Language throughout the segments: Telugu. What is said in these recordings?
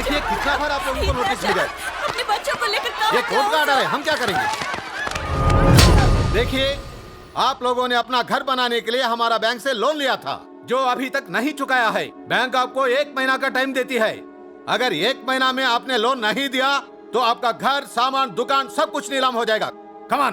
बार आप लोगों को नोटिस मिला है? अपने बच्चों को लेकर ये कोर्ट का जाओगे? है हम क्या करेंगे? देखिए आप लोगों ने अपना घर बनाने के लिए हमारा बैंक से लोन लिया था जो अभी तक नहीं चुकाया है। बैंक आपको एक महीना का टाइम देती है। अगर एक महीना में आपने लोन नहीं दिया तो आपका घर सामान दुकान सब कुछ नीलाम हो जाएगा। कमान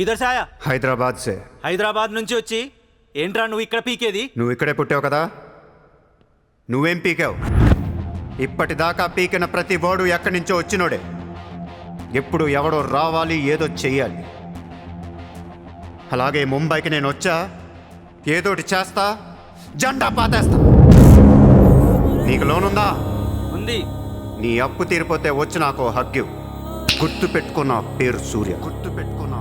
తూ కిధర్ సే ఆయా హైదరాబాద్ సే. హైదరాబాద్ నుంచి వచ్చి ఏంట్రా నువ్వు ఇక్కడ పీకేది? నువ్వు ఇక్కడే పుట్టావు కదా? నువ్వేం పీకావు? ఇప్పటిదాకా పీకిన ప్రతి వాడు ఎక్కడి నుంచో వచ్చినోడే. ఎప్పుడు ఎవడో రావాలి ఏదో చెయ్యాలి. అలాగే ముంబైకి నేను వచ్చా ఏదోటి చేస్తా జెండా పాతేస్తా. నీకు లోనుందా? ఉంది. నీ అప్పు తీరిపోతే వచ్చి నాకు హగ్గు గుర్తు పెట్టుకున్న పేరు సూర్య. గుర్తు పెట్టుకున్న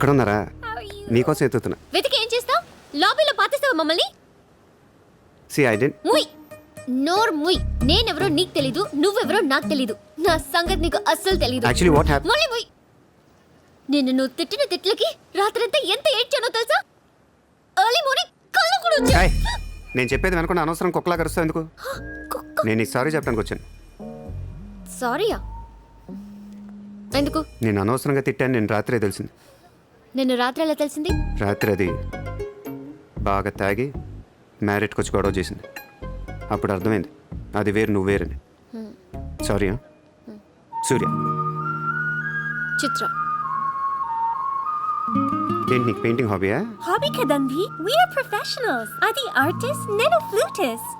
ఇక్కడున్నారా? నీకోసం ఎత్తుతున్నా. వెతికి ఏం చేస్తావు? లాబీలో పాతిస్తావా మమ్మల్ని? సి ఐ డెంట్ ముయ్. నోర్ ముయ్. నేనెవరో నీకు తెలీదు నువ్వెవరో నాకు తెలీదు. నా సంగతి నీకు అస్సలు తెలీదు. యాక్చువల్లీ వాట్ హ్యాప్ మళ్ళీ ముయ్. నిన్ను నువ్వు తిట్టిన తిట్లకి రాత్రంతా ఎంత ఏడ్చానో తెలుసా? ఎర్లీ మార్నింగ్ కళ్ళు కూడా వచ్చాయి. నేను చెప్పేది వెనకుండా అనవసరం కుక్కలా కరుస్తావు ఎందుకు? కుక్క. నేను ఈ సారీ చెప్పడానికి వచ్చాను. సారీయా ఎందుకు? నేను అనవసరంగా తిట్టాను నేను రాత్రే తెలిసింది. నిన్ను రాత్రి ఎలా తెలిసింది? రాత్రి అది బాగా తాగి మ్యారేట్కి వచ్చి గొడవ చేసింది. అప్పుడు అర్థమైంది. అది వేరు నువ్వు వేరని. సారీ సూర్య. చిత్ర. ఏంటి నీకు పెయింటింగ్ హాబీయా? హాబీ కదండి వీఆర్ ప్రొఫెషనల్స్ అది ఆర్టిస్ట్ నేను ఫ్లూటిస్ట్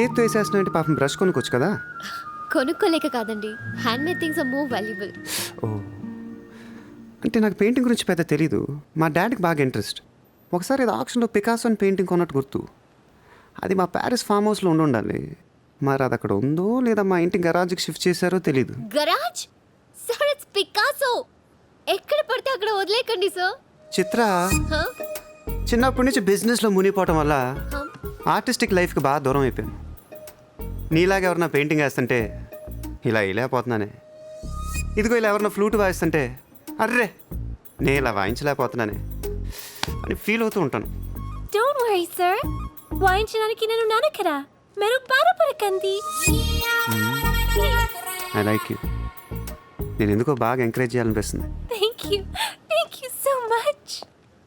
చేత్తో వేసేస్తున్నావు అంటే పాపం బ్రష్ కొనుక్కోవచ్చు కదా? కొనుక్కోలేక కాదండి. Hand made things are more valuable ఓ అంటే నాకు పెయింటింగ్ గురించి పెద్ద తెలీదు. మా డాడీకి బాగా ఇంట్రెస్ట్. ఒకసారి ఇది ఆప్షన్లో పికాసో అని పెయింటింగ్ కొన్నట్టు గుర్తు. అది మా ప్యారిస్ ఫామ్ హౌస్లో ఉండి ఉండాలి. మరి అది అక్కడ ఉందో లేదా మా ఇంటి గరాజ్కి షిఫ్ట్ చేశారో తెలీదు. గరాజ్? సార్ ఇట్స్ పికాసో ఎక్కడ పడితే అక్కడ వదిలేకండి సార్. చిత్ర చిన్నప్పటి నుంచి బిజినెస్లో మునిగిపోవటం వల్ల ఆర్టిస్టిక్ లైఫ్కి బాగా దూరం అయిపోయాను. నీలాగా ఎవరన్నా పెయింటింగ్ వేస్తుంటే ఇలా వేయలేకపోతున్నానే ఇదిగో ఇలా ఎవరన్నా ఫ్లూట్ వాయిస్తుంటే అర్రే నేను ఇలా వాయించలేకపోతున్నానే అని ఫీల్ అవుతూ ఉంటాను. డోంట్ వరీ సార్ వాయించడానికి నేను ఉన్నాను కదా మీరు బాధపడకండి. ఐ లైక్ యూ నేను ఎందుకో బాగా ఎంకరేజ్ చేయాలనిపిస్తుంది. Thank you thank you so much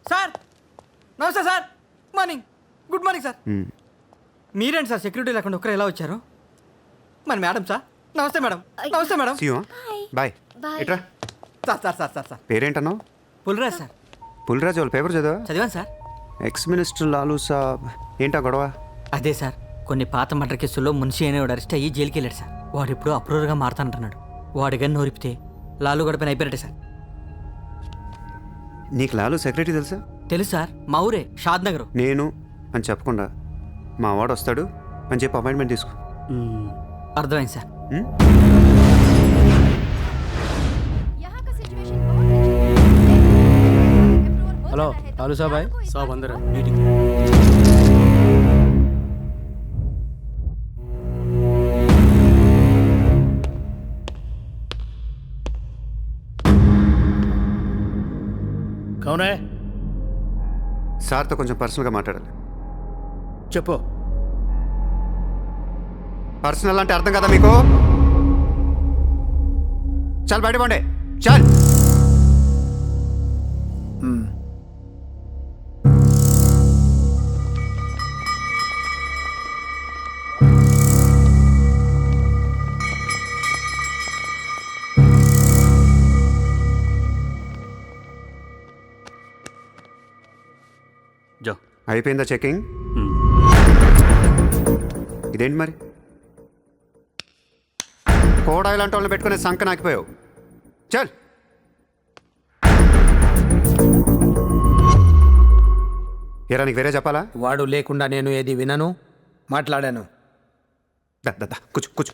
sir నమస్తే sir morning good morning sir. మీరేంటి సార్ సెక్యూరిటీ లేకుండా ఒక్కరు ఎలా వచ్చారు? మరి మేడం సార్ నమస్తే మేడం నమస్తే madam See you, huh? Bye. Bye Bye. ఇట్రా sir sir sir sir sir. పేరేంటన్నావు Pulraj sir. Puliraju వాళ్ళ పేపర్ చదివా? చదివాను sir. Ex minister Lalu saab. ఏంటా గొడవ? అదే సార్. కొన్ని పాత మర్డర్ కేసుల్లో మున్షి అనేవాడు అరెస్ట్ అయ్యి జైలుకి వెళ్ళాడు సార్. వాడు ఇప్పుడు అప్రూవర్గా మారుతానంటున్నాడు. వాడి గన్ను నోరిపితే లాలు గడపని అయిపోయారట సార్. నీకు లాలూ సెక్రటరీ తెలుసా? తెలుసు సార్. మా ఊరే షాద్ నగర్. నేను అని చెప్పకుండా మా వాడు వస్తాడు అని చెప్పి అపాయింట్మెంట్ తీసుకో. అర్థమైంది sir. Hello hello saab saab అందరూ. మీటింగ్ కౌనే? సార్తో కొంచెం పర్సనల్గా మాట్లాడాలి. చెప్పు. పర్సనల్ అంటే అర్థం కదా మీకు? చాలు బయట పండే. చాలు. అయిపోయిందా చెకింగ్? ఇదేంటి మరి? కోడా ఇలాంటి వాళ్ళని పెట్టుకునే సంక నాకిపోయావు చల్! ఏరా నీకు వేరే చెప్పాలా? వాడు లేకుండా నేను ఏది వినను మాట్లాడాను. దా, దా, కూర్చో కూర్చో.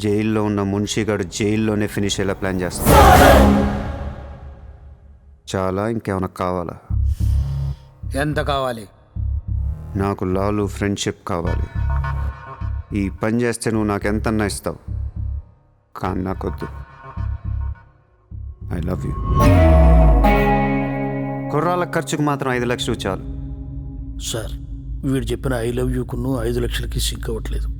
జైల్లో ఉన్న మున్షిగాడు జైల్లోనే ఫినిష్ అయ్యేలా ప్లాన్ చేస్తాడు చాలా ఇంకేమైనా కావాలా? ఎంత కావాలి? నాకు లాలు ఫ్రెండ్షిప్ కావాలి. ఈ పని చేస్తే నువ్వు నాకు ఎంతన్నా ఇస్తావు. కానీ నాకొద్దు. I love you. కుర్రాళ్ళ ఖర్చుకు మాత్రం ఐదు లక్షలు చాలు. సార్ వీడు చెప్పిన ఐ లవ్ యూకును ఐదు లక్షలకి సింక్ అవ్వట్లేదు.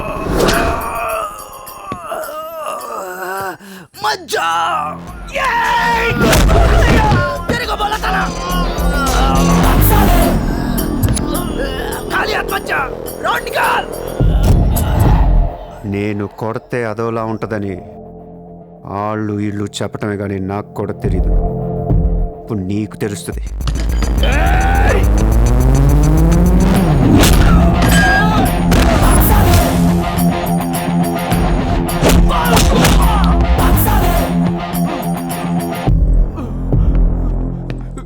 La నేను కొడితే అదోలా ఉంటుందని వాళ్ళు వీళ్ళు చెప్పటమే కానీ నాకు కూడా తెలీదు. ఇప్పుడు నీకు తెలుస్తుంది.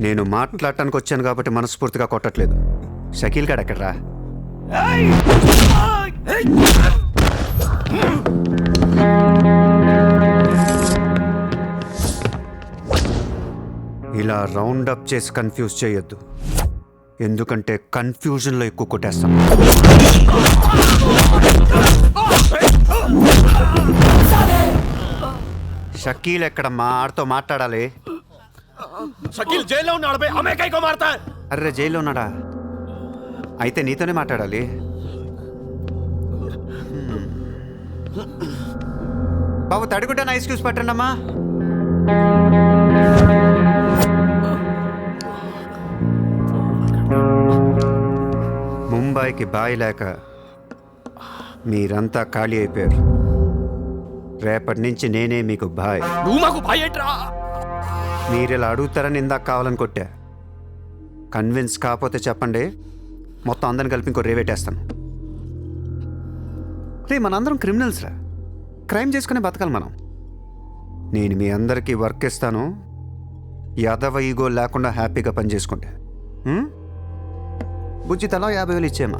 నేను మాట్లాడటానికి వచ్చాను కాబట్టి మనస్ఫూర్తిగా కొట్టట్లేదు. షకీల్ గారు ఎక్కడరా? ఇలా రౌండ్ అప్ చేసి కన్ఫ్యూజ్ చేయొద్దు. ఎందుకంటే కన్ఫ్యూజన్లో ఎక్కువ కొట్టేస్తాం. షకీల్ ఎక్కడమ్మా? ఆడితో మాట్లాడాలి. షకీల్ జైల్లో ఉన్నాడు బై. హమే కైకో మారతా అర్రే జైల్లో ఉన్నాడా? అయితే నీతోనే మాట్లాడాలి. బాబు తడుగుంటే నైస్ క్యూస్ పట్టండి అమ్మా. ముంబాయికి బాయి లేక మీరంతా ఖాళీ అయిపోయారు. రేపటి నుంచి నేనే మీకు బాయ్. నువ్వు మాకు బాయ్ ఏంట్రా? మీరు ఇలా అడుగుతారని ఇందాక కావాలని కొట్టా. కన్విన్స్ కాకపోతే చెప్పండి మొత్తం అందరిని కలిపి ఇంకో రేవేటేస్తాను రే మనందరం క్రిమినల్స్ రా. క్రైమ్ చేసుకునే బతకాలి మనం. నేను మీ అందరికీ వర్క్ ఇస్తాను. యాదవ ఈగో లేకుండా హ్యాపీగా పని చేసుకుంటే. బుజ్జి తలా యాభై వేలు ఇచ్చేమా